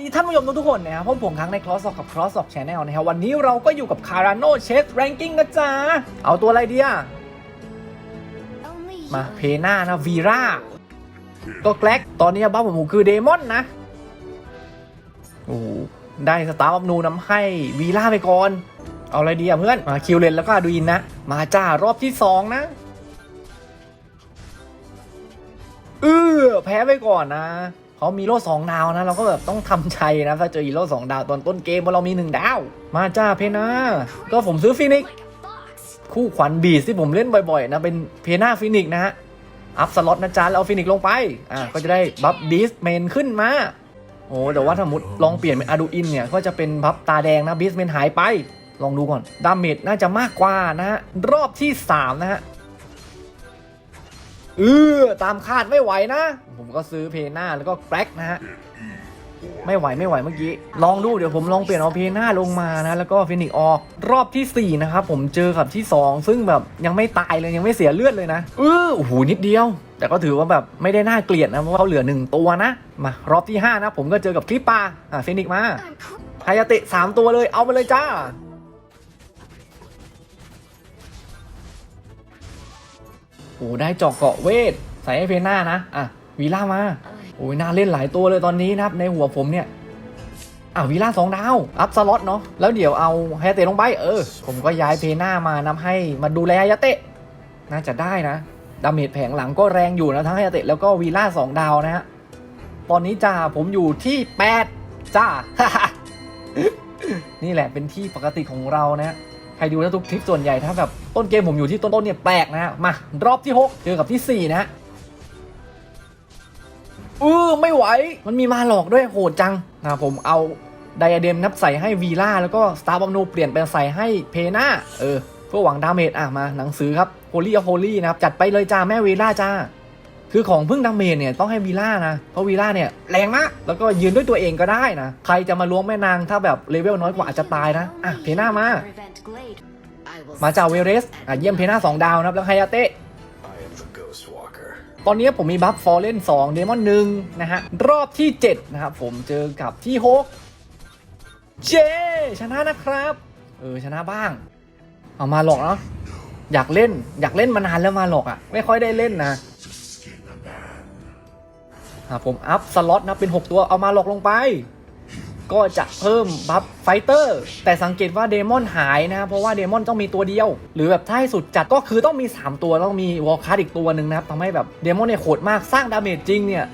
ดีท่านผู้ชมทุกๆคนนะครับผมผมครั้งใน Cross กับ Cross Channel นะครับวันนี้เราก็อยู่กับ Carano Chess Ranking นะจ๊ะ เอาตัวอะไรดีอะมาเพน่านะวีราก็แกล็กตอนนี้บ้าผมคือเดมอนนะโอ้โหได้สตาร์บับนูนำให้วีล่าไปก่อน เอาอะไรดีอะเพื่อน มาคิวเลนแล้วก็ดูอินนะ มาจ้ารอบที่2นะเออแพ้ไปก่อนนะ เขามีโล่สองดาวนะ เราก็แบบต้องทำใจนะถ้าเจอฮีโร่สองดาวตอนต้นเกมเพราเรามีหนึ่งดาว มาจ้าเพนา ก็ผมซื้อฟินิกคู่ขวัญบีสที่ผมเล่นบ่อยๆนะ เป็นเพนาฟินิกนะฮะ อัพสล็อตนะจ๊ะแล้วเอาฟินิกลงไป อ่าก็จะได้บัฟบีสเมนขึ้นมา โอ้แต่ว่าถ้าสมมติลองเปลี่ยนเป็นอาดูอินเนี่ย ก็จะเป็นบัฟตาแดงนะบีสเมนหายไป ลองดูก่อน ดาเมจน่าจะมากกว่านะฮะ รอบที่ 3 นะฮะ เออตามคาดไม่ไหวนะ ผมก็ซื้อเพน่าแล้วก็แกร็กนะฮะไม่ไหวไม่ไหวเมื่อกี้ ลองดูเดี๋ยวผมลองเปลี่ยนเอาเพน่าลงมานะ แล้วก็ฟินิกซ์ออกรอบทีสี่ 4 นะครับ ผมเจอกับที่ 2 ซึ่งแบบยังไม่ตายเลยยังไม่เสียเลือดเลยนะเออโอ้โหนิดเดียว แต่ก็ถือว่าแบบไม่ได้น่าเกลียดนะ เพราะว่าเขาเหลือ 1 ตัวนะ มารอบที่ 5 นะ ผมก็เจอกับคลิปปลาอะฟินิกซ์มาไฮยาเตะ3ตัวเลยเอาไปเลยจ้า โอ้ได้เจาะเกาะเวทใส่ให้เพน่านะอะวีล่ามาโอ้ยน่าเล่นหลายตัวเลยตอนนี้นะครับในหัวผมเนี่ยอะวีล่าสองดาว อัพสล็อตเนาะแล้วเดี๋ยวเอาไฮยาเตะลงไปเออ ผมก็ย้ายเพน่ามานำให้มาดูแลไฮยาเตะ น่าจะได้นะดาเมจแผงหลังก็แรงอยู่นะทั้งไฮยาเตะแล้วก็วีล่าสองดาวนะฮะตอนนี้จ้าผมอยู่ที่8จ้านี่แหละเป็นที่ปกติของเรานะ ใครดูแล้วทุกทริปส่วนใหญ่ถ้าแบบต้นเกมผมอยู่ที่ต้นๆเนี่ยแปลกนะฮะมารอบที่ 6 เจอกับที่ 4 นะฮะเออไม่ไหว มันมีมาหลอกด้วยโหดจังนะผมเอาไดอะเดมนับใส่ให้วีล่าแล้วก็สตาร์บัมโนเปลี่ยนเป็นใส่ให้เพน่าเออ เพื่อหวังดาเมจอะมาหนังสือครับโฮลี่ออฟโฮลี่นะครับ จัดไปเลยจ้า แม่วีล่าจ้า คือของพึ่งดาเมจเนี่ย ต้องให้วีล่านะ เพราะวีล่าเนี่ยแรงมากแล้วก็ยืนด้วยตัวเองก็ได้นะ ใครจะมาล้วงแม่นางถ้าแบบเลเวลน้อยกว่าอาจจะตายนะ อะเพน่ามา มาจากเวเรสอะเยี่ยมเพน่าสองดาวนะครับ แล้วไฮยาเตะ I am the Ghost Walker. ตอนนี้ผมมีบัฟฟอร์เล่น2เดมอนหนึ่งนะฮะ รอบที่ 7 นะครับ ผมเจอกับที่6เจ ชนะนะครับ เออ ชนะบ้าง เอามาหลอกเนาะอยากเล่นอยากเล่นมานานแล้วมาหลอกอะ่ะ ไม่ค่อยได้เล่นนะอะผมอัพสล็อตนะเป็น 6 ตัวเอามาหลอกลงไป ก็จะเพิ่มบัฟไฟเตอร์แต่สังเกตว่าเดมอนหายนะเพราะว่าเดมอนต้องมีตัวเดียว หรือแบบถ้าให้สุดจัดก็คือต้องมี 3 ตัวต้องมีวอลคัสอีกตัวหนึ่งนะครับทำให้แบบเดมอนเนี่ยโหดมากสร้างดาเมจจริงเนี่ย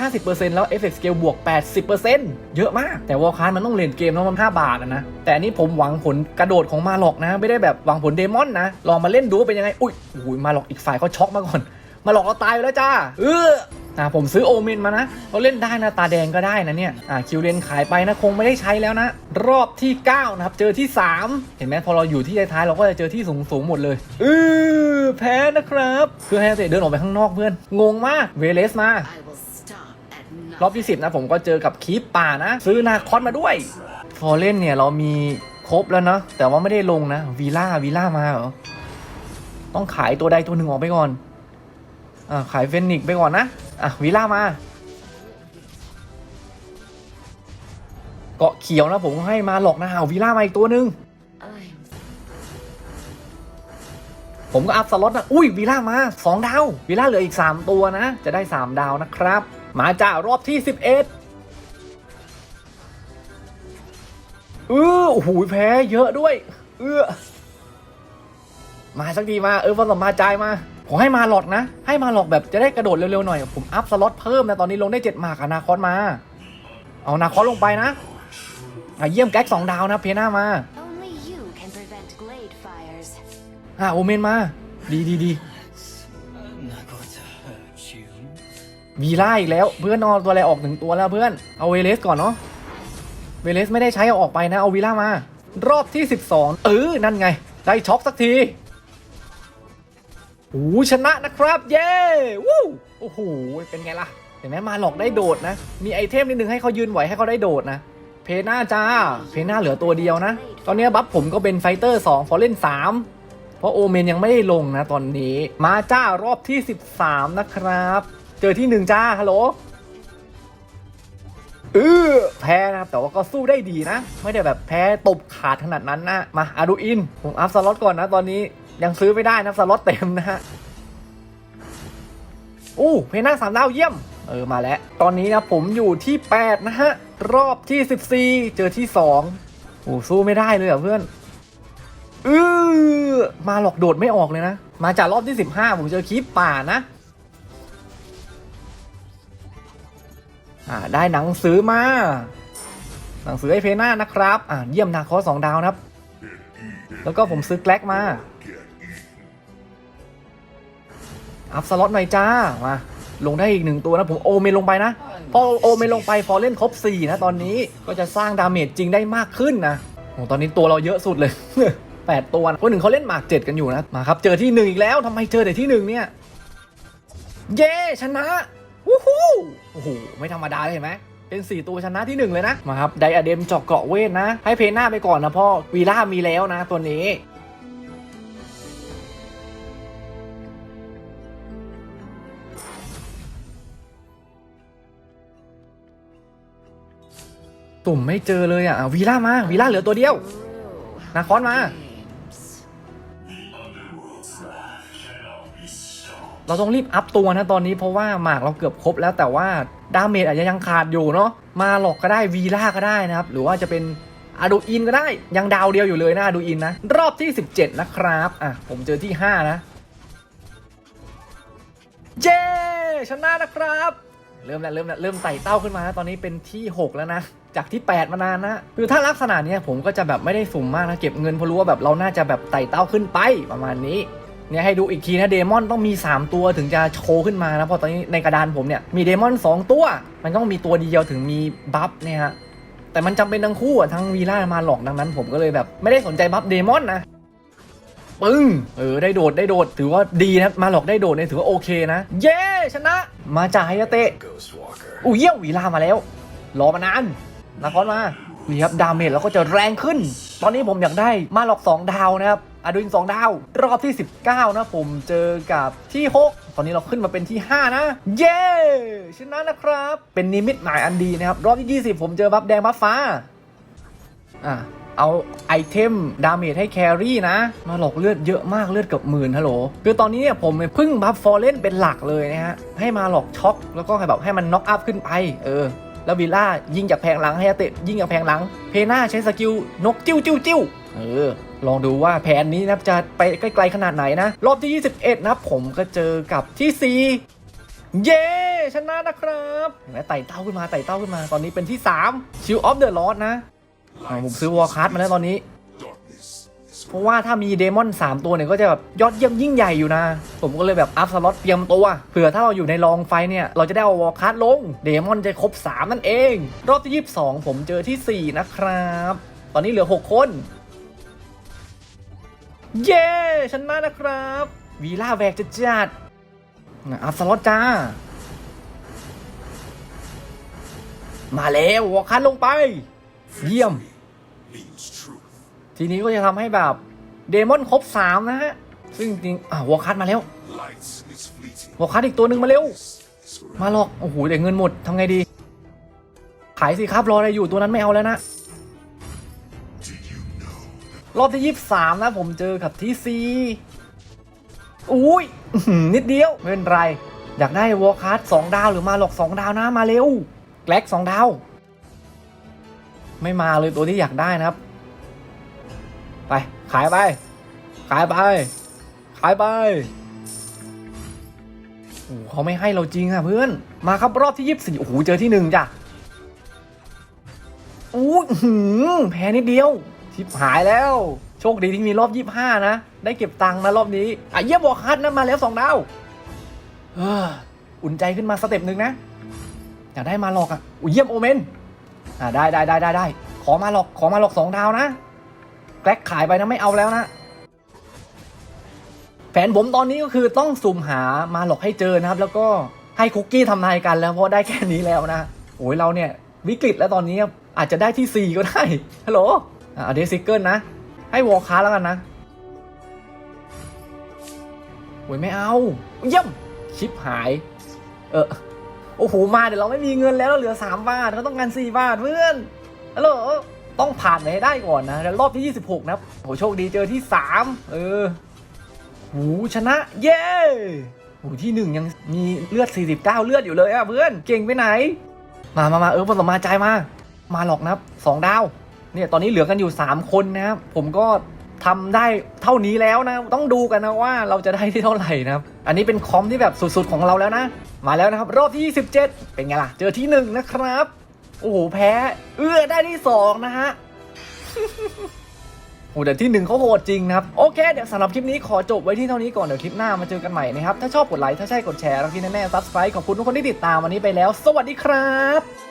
150%แล้วเอฟเฟกต์สเกลบวก 80%เยอะมาก แต่วอลคัสมันต้องเล่นเกมแล้วมัน5บาทนะแต่นนี้ผมหวังผลกระโดดของมาหลอกนะไม่ได้แบบหวังผลเดมอนนะลองมาเล่นดูว่าเป็นยังไงอุ้ยอุ้ยมาหลอกอีกฝ่ายเขาช็อกมาก่อน มาหลอกเราตายไปแล้วจ้าเออ อ่าผมซื้อโอเมนมานะเขาเล่นได้นะตาแดงก็ได้นะเนี่ยอ่าคิวเลนขายไปนะคงไม่ได้ใช้แล้วนะ รอบที่ 9 นะครับ เจอที่ 3 เห็นไหมพอเราอยู่ที่ท้ายๆเราก็จะเจอที่สูงสูงหมดเลยเออแพ้นะครับเพื่อให้เตะเดินออกไปข้างนอกเพื่อน งงมากเวเลสมารอบที่ 10 นะผมก็เจอกับคีปป่านะ ซื้อนาคอนมาด้วยฟอร์เรนเนี่ยเรามีครบแล้วเนาะแต่ว่าไม่ได้ลงนะวีล่าวีล่ามาเหรอต้องขายตัวใดตัวหนึ่งออกไปก่อนอ่าขายเฟนิกซ์ไปก่อนนะ อะวีล่ามา เกาะเขียวนะผมให้มาหลอกนะเอาวีล่ามาอีกตัวหนึ่งผมก็อัพสล็อตนะ อุ้ยวีล่ามาสองดาววีล่าเหลืออีก 3 ตัวนะ จะได้ 3 ดาวนะครับ มาจ้ารอบที่ 11เออโอ้โหแพ้เยอะด้วย เออมาสักทีมา เออวันสมมาจ่ายมา ขอให้มาหลอดนะ ให้มาหลอกแบบจะได้กระโดดเร็วๆหน่อยผมอัพสล็อตเพิ่มนะตอนนี้ลงได้7หมากอนาคอนมา เอานาคอนลงไปนะอะเยี่ยมแก๊กสองดาวนะเพน่ามา Only you can prevent glade fires. อะโอเมนมา ดีดีดี not going to hurt you. วีล่าอีกแล้วเพื่อนเอาตัวอะไรออกหนึ่งตัวแล้วเพื่อนเอาเวเลสก่อนเนาะเวเลสไม่ได้ใช้เอาออกไปนะเอาวีล่ามา รอบที่ 12 เออนั่นไง ได้ช็อกสักที โอ้ชนะนะครับ เย้วู้โอ้โหเป็นไงล่ะเห็นไหมมาหลอกได้โดดนะ มีไอเทมนิดนึงให้เขายืนไหวให้เขาได้โดดนะ เพน่าจ้า เพน่าเหลือตัวเดียวนะ ตอนนี้บัฟผมก็เป็นไฟเตอร์2ฟอร์เรน3เพราะโอเมนยังไม่ได้ลงนะตอนนี้ มาจ้ารอบที่ 13 นะครับ เจอที่ 1 จ้า ฮัลโหลเออแพ้นะครับแต่ว่าก็สู้ได้ดีนะ ไม่ได้แบบแพ้ตบขาดขนาดนั้นนะ มาอาดูอิน ผมอัพสล็อตก่อนนะตอนนี้ ยังซื้อไม่ได้นะสล็อตเต็มนะฮะอู้เพน่าสามดาวเยี่ยม เออ มาแล้ว ตอนนี้นะผมอยู่ที่ 8 นะฮะ รอบที่ 14 เจอที่ 2 โอ้สู้ไม่ได้เลยอะเพื่อนเออมาหลอกโดดไม่ออกเลยนะ มาจากรอบที่ 15 ผมเจอคลิปป่านะอ่าได้หนังสือมา หนังสือไอเพน่านะครับ อ่าเยี่ยมนาคอสองดาวนะครับ แล้วก็ผมซื้อแกลกมา อัพสล็อตหน่อยจ้ามาลงได้อีกหนึ่งตัวนะผมโอเมนลงไปนะ พอโอเมนลงไปพอเล่นครบ 4 นะตอนนี้ก็จะสร้างดาเมจจริงได้มากขึ้นนะโอ้ตอนนี้ตัวเราเยอะสุดเลย 8 ตัวคนหนึ่งเขาเล่นหมากเจ็ดกันอยู่นะมาครับเจอที่หนึ่งอีกแล้วทำไมเจอแต่ที่หนึ่งเนี่ย เย้ชนะวู้ฮู้โอ้โหไม่ธรรมดาเลยเห็นไหมเป็น 4 ตัวชนะที่ 1 เลยนะมาครับไดอะเดมเจาะเกาะเวทนะ ให้เพน่าไปก่อนนะพ่อวีล่ามีแล้วนะตัวนีุ้่มไม่เจอเลยอะวีล่ามาวีล่าเหลือตัวเดียว นาคอนมา เราต้องรีบอัพตัวนะตอนนี้เพราะว่าหมากเราเกือบครบแล้วแต่ว่าดาเมจอาจจะยังขาดอยู่เนาะมาหลอกก็ได้วีล่าก็ได้นะครับ หรือว่าจะเป็นอาดูอินก็ได้ยังดาวเดียวอยู่เลยนะอาดูอินนะ รอบที่ 17 นะครับอะผมเจอที่ 5 นะ เย้ชนะนะครับ เริ่มแล้วเริ่มแล้วเริ่มไต่เต้าขึ้นมาตอนนี้เป็นที่ 6 แล้วนะ จากที่ 8 มานานนะคือถ้าลักษณะเนี้ยผมก็จะแบบไม่ได้สุ่มมากนะเก็บเงินเพราะรู้ว่าแบบเราน่าจะแบบไต่เต้าขึ้นไปประมาณนี้เนี่ยให้ดูอีกทีนะเดมอนต้องมี 3 ตัวถึงจะโชว์ขึ้นมานะเพราะตอนนี้ในกระดานผมเนี่ยมีเดมอน 2 ตัว มันต้องมีตัวเดียวถึงมีบัฟเนี่ยฮะแต่มันจำเป็นทั้งคู่อะทั้งวีล่ามาหลอกดังนั้น ผมก็เลยแบบไม่ได้สนใจบัฟเดมอนนะปึ้งเออได้โดดได้โดดถือว่าดีนะมาหลอกได้โดดเนี่ยถือว่าโอเคนะ เย้ชนะ มาจากไฮยาเตะ Ghost Walker. อุ้ยเยี่ยววีลามาแล้ว รอมานาน นาคอนมานี่ครับดาเมจเราก็จะแรงขึ้น ตอนนี้ผมอยากได้มาหลอก 2 ดาวนะครับอดูอิน2ดาว รอบที่ 19 นะผมเจอกับที่ 6 ตอนนี้เราขึ้นมาเป็นที่ 5 นะ เย้ชนะนะครับ เป็นนิมิตหมายอันดีนะครับ รอบที่ 20 ผมเจอบัฟแดงบัฟฟ้าอะเอาไอเทมดาเมจให้แครี่นะ มาหลอกเลือดเยอะมากเลือดเกือบหมื่นฮัลโหล คือตอนนี้เนี่ยผมเพิ่งบัฟฟอร์เรนเป็นหลักเลยนะฮะ ให้มาหลอกช็อกแล้วก็ให้แบบให้มันน็อกอัพขึ้นไป เออ แล้ววิลล่ายิงจากแผงหลังให้อาเตะยิงจากแผงหลัง เพน่าใช้สกิลนกจิ้วจิ้วจิ้วเออลองดูว่าแผนนี้นับจะไปใกล้ๆขนาดไหนนะ รอบที่ 21 นะผมก็เจอกับที่ 4 เย้ ชนะนะครับเห็นไหมไต่เต้าขึ้นมาไต่เต้าขึ้นมาตอนนี้เป็นที่ 3 ชิลออฟเดอะลอนะผมซื้อวอลคัสมาแล้วตอนนี้ เพราะว่าถ้ามีเดมอน 3 ตัวเนี่ยก็จะแบบยอดเยี่ยมยิ่งใหญ่อยู่นะ ผมก็เลยแบบอัพสล็อตเตรียมตัวเผื่อถ้าเราอยู่ในลองไฟเนี่ย เราจะได้เอาวอลคัสลง เดมอนจะครบ 3 นั่นเอง รอบที่ 22 ผมเจอที่ 4 นะครับ ตอนนี้เหลือ 6 คน เย้ชนะนะครับวีล่าแวกจะจัดอัพสล็อตจ้า มาแล้ววอลคัสลงไป เยี่ยมทีนี้ก็จะทำให้แบบ เดมอนครบ3นะฮะ ซึ่งจริงอะวอลคัสมาแล้ววอลคัสอีกตัวหนึ่งมาเร็ว มาหรอก โอ้โหเดี๋ยวเงินหมดทำไงดี ขายสิครับรออะไรอยู่ตัวนั้นไม่เอาแล้วนะ รอบที่23นะผมเจอกับที่4อุ้ยนิดเดียวไม่เป็นไร อยากได้วอลคัสสองดาวหรือมาหลอก2ดาวนะมาเร็วแกล็กสองดาว ไม่มาเลยตัวที่อยากได้นะครับ ไป ขายไป ขายไป ขายไปโอ้โหเขาไม่ให้เราจริงอะเพื่อน มาครับรอบที่24โอ้โหเจอที่หนึ่งจ้ะอู้ยอื้อหือแพ้นิดเดียวชิบหายแล้ว โชคดีที่มีรอบ25นะ ได้เก็บตังค์นะรอบนี้อะเยี่ยมบอกคัดนะมาแล้ว2ดาวเอออุ่นใจขึ้นมาสเต็ปหนึ่งนะ อยากได้มาหลอกอะอุ้ยเยี่ยมโอเมนอ่าได้ได้ได้ได้ได้ขอมาหลอกขอมาหลอก2ดาวนะ แกลกขายไปนะไม่เอาแล้วนะ แผนผมตอนนี้ก็คือต้องสุ่มหามาหลอกให้เจอนะครับ แล้วก็ให้คุกกี้ทำนายกันแล้วเพราะได้แค่นี้แล้วนะโอ้ยเราเนี่ยวิกฤตแล้วตอนนี้อาจจะได้ที่ 4 ก็ได้ฮัลโหลอ่าเดซิเกิลนะ ให้วอลคาแล้วกันนะโอ้ยไม่เอาเยี่ยมชิปหาย เออโอ้โหมาเดี๋ยวเราไม่มีเงินแล้วเราเหลือ 3 บาทเราต้องการ 4 บาทเพื่อนฮัลโหล ต้องผ่านไปให้ได้ก่อนนะแล้วรอบที่ 26 นะครับโอ้โหโชคดีเจอที่ 3 เออหูชนะ เย้หูที่ 1 ยังมีเลือด 49 เลือดอยู่เลยอะเพื่อนเก่งไปไหน มามามาเออผสมมาใจมา มาหรอกนะครับสองดาวเนี่ยตอนนี้เหลือกันอยู่ 3 คนนะครับ ผมก็ทำได้เท่านี้แล้วนะ ต้องดูกันนะว่าเราจะได้ที่เท่าไหร่นะครับ อันนี้เป็นคอมที่แบบสุดๆของเราแล้วนะ มาแล้วนะครับ รอบที่ 27 เป็นไงล่ะ เจอที่ 1 นะครับ โอ้โหแพ้ เอื้อได้ที่2นะฮะโอ้แต่ที่หนึ่งเขาโหดจริงนะครับ โอเค เดี๋ยวสำหรับคลิปนี้ขอจบไว้ที่เท่านี้ก่อน เดี๋ยวคลิปหน้ามาเจอกันใหม่นะครับ ถ้าชอบกดไลค์ ถ้าใช่กดแชร์ แล้วที่แน่ๆซับสไครต์ขอบคุณทุกคนที่ติดตามวันนี้ไปแล้ว สวัสดีครับ